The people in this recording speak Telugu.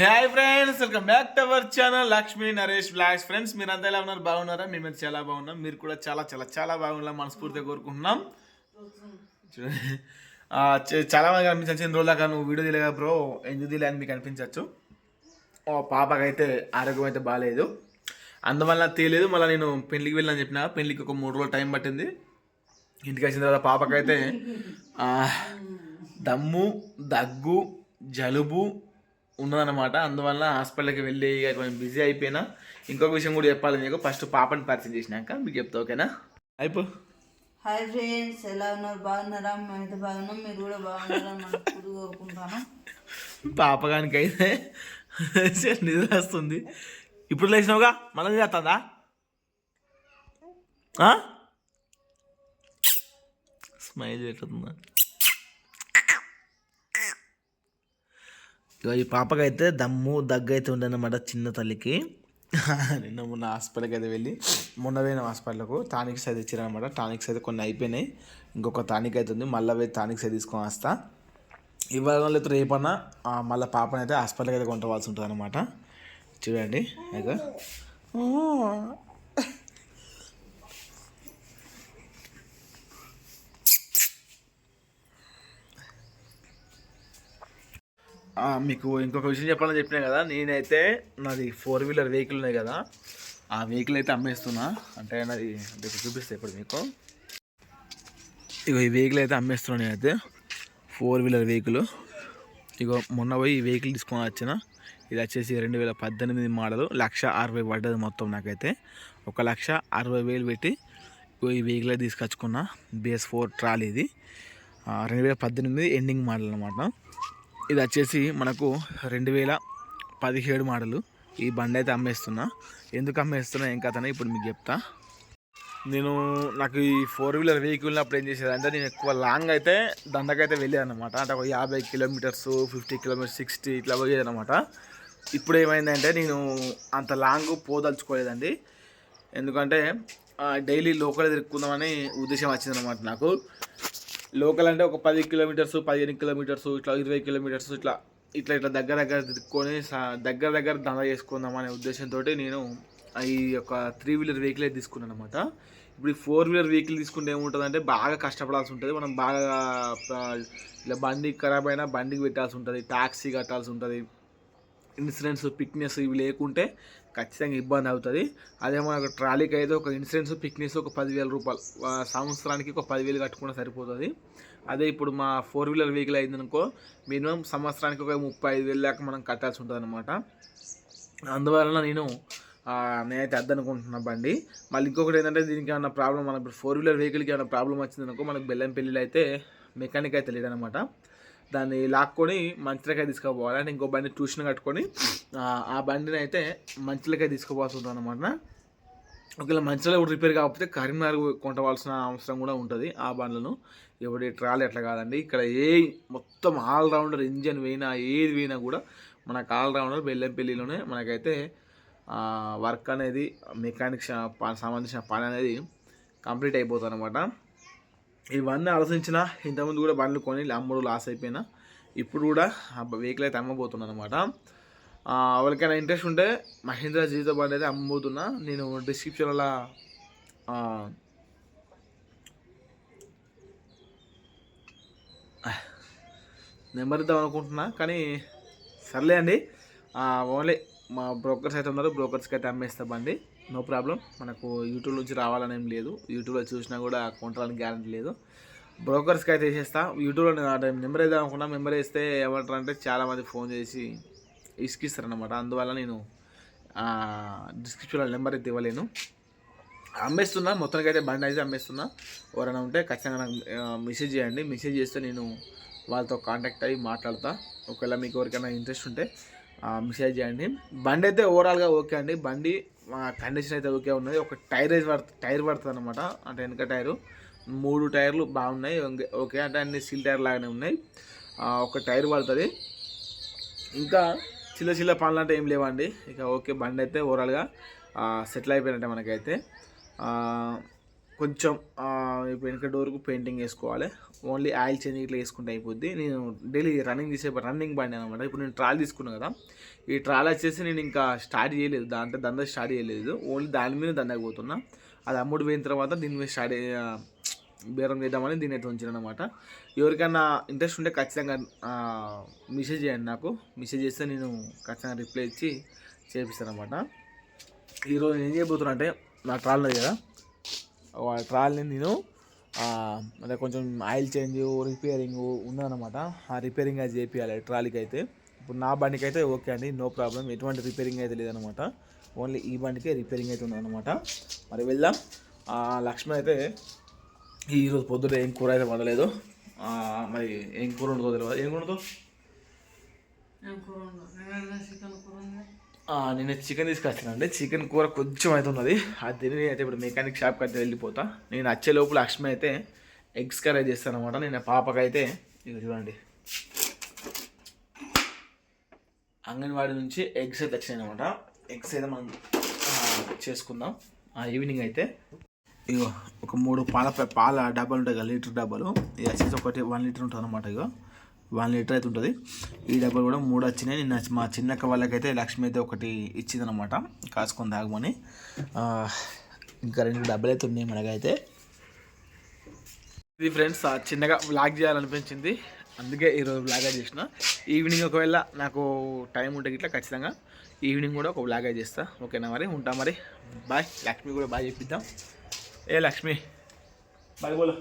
Hi friends welcome back to our channel Lakshmi Naresh blogs friends మీరు అంతా ఎలా ఉన్నారు? బాగున్నారా? మేము అయితే చాలా బాగున్నాం. మీరు కూడా చాలా చాలా చాలా బాగున్నా మనస్ఫూర్తిగా కోరుకుంటున్నాం. చాలా మంది కనిపించచ్చు రోజులు దాకా నువ్వు వీడియో తీయలేగా బ్రో ఎందుకు తీయలే అని మీకు అనిపించవచ్చు ఓ పాపకైతే ఆరోగ్యం అయితే బాగాలేదు అందువల్ల తీయలేదు. మళ్ళీ నేను పెళ్ళికి వెళ్ళని చెప్పిన. పెళ్ళికి ఒక మూడు రోజులు టైం పట్టింది. ఇంటికి వచ్చిన తర్వాత పాపకైతే దమ్ము దగ్గు జలుబు ఉన్నదన్నమాట. అందువల్ల హాస్పిటల్కి వెళ్ళి ఇక కొంచెం బిజీ అయిపోయినా ఇంకొక విషయం కూడా చెప్పాలి నీకు ఫస్ట్ పాపని పరిచయం చేసినాక మీకు చెప్తా ఓకేనా? అయిపో. హాయ్ ఫ్రెండ్స్ ఎలా ఉన్నారు? బాగున్నారా? మేమైతే బాగున్నాం. మీరు కూడా బాగున్నారా? కోరుకుంటాను. పాపగానికి అయితే నిద్ర వస్తుంది. ఇప్పుడు లేచినావుగా? మళ్ళీ నిద్ర వస్తుందా స్మైల్ పెట్టుతుందా ఇక ఈ పాపకైతే దమ్ము దగ్గు అయితే ఉండనమాట చిన్న తల్లికి. నిన్న మొన్న హాస్పిటల్కి అయితే వెళ్ళి మొన్న పోయిన హాస్పిటల్కు టానిక్స్ అయితే ఇచ్చారనమాట టానిక్స్ అయితే కొన్ని అయిపోయినాయి. ఇంకొక టానిక్ అయితే ఉంది మళ్ళీ పోయి టానిక్స్ అయితే తీసుకొని వస్తా. ఇవాళ లేదు రేపన్నా మళ్ళీ పాపని అయితే హాస్పిటల్కి అయితే కొంటవలసి ఉంటుంది అనమాట చూడండి అయితే. మీకు ఇంకొక విషయం చెప్పాలని చెప్పినా కదా నేనైతే నాది ఫోర్ వీలర్ వెహికల్ ఉన్నాయి కదా ఆ వెహికల్ అయితే అమ్మేస్తున్నా. అంటే నాది అంటే చూపిస్తే ఇప్పుడు మీకు. ఇగో ఈ వెహికల్ అయితే అమ్మేస్తున్నాను నేనైతే ఫోర్ వీలర్ వెహికల్ ఇగో మొన్న పోయి ఈ వెహికల్ తీసుకొని వచ్చిన ఇది వచ్చేసి రెండు వేల పద్దెనిమిది మోడల్ లక్ష అరవై పడ్డది మొత్తం నాకైతే. ఒక లక్ష అరవై వేలు పెట్టి ఇగో ఈ వెహికల్ తీసుకొచ్చుకున్న బిఎస్ ఫోర్ ట్రాలీ ఇది. రెండు వేల పద్దెనిమిది ఎండింగ్ మోడల్ అనమాట ఇది వచ్చేసి మనకు రెండు వేల పదిహేడు మోడలు. ఈ బండి అయితే అమ్మేస్తున్నా. ఎందుకు అమ్మేస్తున్నా ఏం కథనే ఇప్పుడు మీకు చెప్తా. నేను నాకు ఈ ఫోర్ వీలర్ వెహికల్ అప్పుడు ఏం చేసేదంటే నేను ఎక్కువ లాంగ్ అయితే దండకైతే వెళ్ళేది అనమాట అంటే ఒక యాభై కిలోమీటర్స్ ఫిఫ్టీ కిలోమీటర్స్ సిక్స్టీ ఇట్లా పోయేది అనమాట ఇప్పుడు ఏమైందంటే నేను అంత లాంగ్ పోదలుచుకోలేదండి. ఎందుకంటే డైలీ లోకల్ తిరుక్కుందామని ఉద్దేశం వచ్చిందనమాట నాకు. లోకల్ అంటే ఒక పది కిలోమీటర్స్ పదిహేను కిలోమీటర్స్ ఇట్లా ఇరవై కిలోమీటర్స్ ఇట్లా ఇట్లా ఇట్లా దగ్గర దగ్గర తిరుక్కొని దగ్గర దగ్గర దండ చేసుకుందాం అనే ఉద్దేశంతో నేను ఈ యొక్క త్రీ వీలర్ వెహికల్ అయితే తీసుకున్నాను అనమాట ఇప్పుడు ఈ ఫోర్ వీలర్ వెహికల్ తీసుకుంటే ఏముంటుంది అంటే బాగా కష్టపడాల్సి ఉంటుంది. మనం బాగా ఇట్లా ఇలా బండి ఖరాబ్ అయినా బండికి పెట్టాల్సి ఉంటుంది ట్యాక్సీ కట్టాల్సి ఉంటుంది. ఇన్సూరెన్స్ పిక్నెస్ ఇవి లేకుంటే ఖచ్చితంగా ఇబ్బంది అవుతుంది. అదే మన ట్రాలీకి అయితే ఒక ఇన్సూరెన్స్ పిక్నెస్ ఒక పదివేల రూపాయలు సంవత్సరానికి ఒక పదివేలు కట్టుకుంటే సరిపోతుంది. అదే ఇప్పుడు మా ఫోర్ వీలర్ వెహికల్ అయిందనుకో మినిమం సంవత్సరానికి ఒక ముప్పై ఐదు వేలు దాకా మనం కట్టాల్సి ఉంటుంది అనమాట అందువలన నేను నేనైతే అద్దనుకుంటున్నా బండి. మళ్ళీ ఇంకొకటి ఏంటంటే దీనికి ఏమైనా ప్రాబ్లం మన ఇప్పుడు ఫోర్ వీలర్ వెహికల్కి ఏమైనా ప్రాబ్లం వచ్చిందనుకో మనకు బెల్లం పెళ్ళిలో అయితే మెకానిక్ అయితే లేదనమాట దాన్ని లాక్కొని మంచిలకై తీసుకుపోవాలి. అంటే ఇంకో బండి ట్యూషన్ కట్టుకొని ఆ, బండిని అయితే మంచిలకై తీసుకుపోవాల్సి ఉంటుంది అనమాట ఒకవేళ మంచిలో కూడా రిపేర్ కాకపోతే కరీంనగర్ కొంటవలసిన అవసరం కూడా ఉంటుంది ఆ బండ్లను. ఎవరి ట్రాలీ ఎట్లా కాదండి. ఇక్కడ ఏ మొత్తం ఆల్రౌండర్ ఇంజన్ పోయినా ఏది పోయినా కూడా మనకు ఆల్రౌండర్ బెల్లంపల్లిలోనే మనకైతే వర్క్ అనేది మెకానిక్ సంబంధించిన పని అనేది కంప్లీట్ అయిపోతుంది అనమాట ఇవన్నీ ఆలోచించిన ఇంతకుముందు కూడా బండ్లు కొని అమ్ముడు లాస్ అయిపోయినా ఇప్పుడు కూడా వెహికల్ అయితే అమ్మబోతున్నాను అనమాట ఎవరికైనా ఇంట్రెస్ట్ ఉంటే మహేంద్ర జీతో బండి అయితే అమ్మబోతున్నా. నేను డిస్క్రిప్షన్లో నెంబర్ ఇద్దాం అనుకుంటున్నా కానీ సర్లే అండి. ఓన్లీ మా బ్రోకర్స్ అయితే ఉన్నారు. బ్రోకర్స్కి అయితే అమ్మేస్తా బండి. నో ప్రాబ్లం మనకు యూట్యూబ్ నుంచి రావాలనేం లేదు. యూట్యూబ్లో చూసినా కూడా కొనడానికి గ్యారంటీ లేదు. బ్రోకర్స్కి అయితే వేసేస్తా యూట్యూబ్లో నెంబర్ వేద్దాం అనుకున్నా. నెంబర్ వేస్తే ఏమంటారు అంటే చాలామంది ఫోన్ చేసి ఇసుకిస్తారనమాట అందువల్ల నేను డిస్క్రిప్షన్లో నెంబర్ అయితే ఇవ్వలేను. అమ్మేస్తున్నా. మొత్తానికి అయితే బండి అయితే అమ్మేస్తున్నా. ఎవరైనా ఉంటే ఖచ్చితంగా నాకు మెసేజ్ చేయండి. మెసేజ్ చేస్తే నేను వాళ్ళతో కాంటాక్ట్ అయ్యి మాట్లాడతా. ఒకవేళ మీకు ఎవరికైనా ఇంట్రెస్ట్ ఉంటే మెసేజ్ చేయండి. బండి అయితే ఓవరాల్గా ఓకే అండి. బండి కండిషన్ అయితే ఓకే ఉన్నది. ఒక టైర్ పడుతుంది టైర్ పడుతుంది అనమాట అంటే వెనక టైరు. మూడు టైర్లు బాగున్నాయి ఓకే- అంటే అన్ని సీల్ టైర్ లాగానే ఉన్నాయి. ఒక టైర్ పడుతుంది. ఇంకా చిల్ల చిల్ల పనులు అంటే ఏం లేవండి. ఇక ఓకే బండి అయితే ఓవరాల్గా సెటిల్ అయిపోయినట్టే మనకైతే. కొంచెం వెనుక ఇప్పుడు డోర్కు పెయింటింగ్ వేసుకోవాలి. ఓన్లీ ఆయిల్ చేంజ్ ఇట్లా వేసుకుంటే అయిపోద్ది. నేను డైలీ రన్నింగ్ చేసే రన్నింగ్ బండి అనమాట ఇప్పుడు నేను ట్రాల్ తీసుకున్నాను కదా ఈ ట్రాల్ వచ్చేసి నేను ఇంకా స్టార్ట్ చేయలేదు. దాంట్లో దందా స్టార్ట్ చేయలేదు. ఓన్లీ దాని మీద దందాకి పోతున్నా. అది అమ్ముడు పోయిన తర్వాత దీని మీద స్టార్ట్ బేరం చేద్దామని దీని అయితే ఉంచాను అనమాట ఎవరికైనా ఇంట్రెస్ట్ ఉంటే ఖచ్చితంగా మెసేజ్ చేయండి నాకు. మెసేజ్ చేస్తే నేను ఖచ్చితంగా రిప్లై ఇచ్చి చేపిస్తాను అనమాట ఈరోజు నేను ఏం చేయబోతున్నా అంటే నా ట్రాల్ ఉంది కదా. ఆ ట్రాల్ని నేను అంటే కొంచెం ఆయిల్ చేంజ్ రిపేరింగ్ ఉందన్నమాట. ఆ రిపేరింగ్ అది చేపియాలి ట్రాలీకి అయితే ఇప్పుడు నా బండికి అయితే ఓకే అండి నో ప్రాబ్లం. ఎటువంటి రిపేరింగ్ అయితే లేదనమాట ఓన్లీ ఈ బండికే రిపేరింగ్ అయితే ఉందన్నమాట. మరి వెళ్దాం. లక్ష్మణ్ లక్ష్మి అయితే ఈరోజు పొద్దున ఏం కూర అయితే వండలేదు. మరి ఏం కూర ఉండదో తెలియదు ఏం కూర చికెన్ నేను చికెన్ తీసుకొచ్చానండి చికెన్ కూర కొంచెం అయితే ఉన్నది. అది తిని అయితే ఇప్పుడు మెకానిక్ షాప్కి అయితే వెళ్ళిపోతా. నేను వచ్చే లోపల లక్ష్మి అయితే ఎగ్స్ కర్రీ చేస్తాను అనమాట నేను పాపకైతే ఇక చూడండి. అంగన్వాడీ నుంచి ఎగ్స్ అయితే వచ్చినాయి అనమాట ఎగ్స్ అయితే మనం చేసుకుందాం. ఆ, ఈవినింగ్ అయితే. ఇగో ఒక మూడు పాల పాల డబ్బాలు ఉంటాయి కదా లీటర్ డబ్బాలు ఇది వచ్చేసి ఒకటి వన్ లీటర్ ఉంటుంది అనమాట ఇగో. వన్ లీటర్ అయితే ఉంటుంది. ఈ డబ్బాలు కూడా మూడు వచ్చినాయి. నిన్న మా చిన్నక్క వాళ్ళకైతే లక్ష్మి అయితే ఒకటి ఇచ్చిందనమాట కాసుకొని తాగమని. ఇంకా రెండు డబ్బాలు అయితే ఉన్నాయి మనకైతే. ఇది ఫ్రెండ్స్ ఆ చిన్నగా వ్లాగ్ చేయాలనిపించింది. అందుకే ఈరోజు వ్లాగ్ చేసిన. ఈవినింగ్ ఒకవేళ నాకు టైం ఉంటే ఇట్లా ఖచ్చితంగా ఈవినింగ్ కూడా ఒక వ్లాగ్ చేస్తా. ఓకేనా మరి? ఉంటా మరి. బాయ్ లక్ష్మి కూడా బాయ్ చెప్పిద్దాం. ఏ లక్ష్మి? బాయ్ బోలో.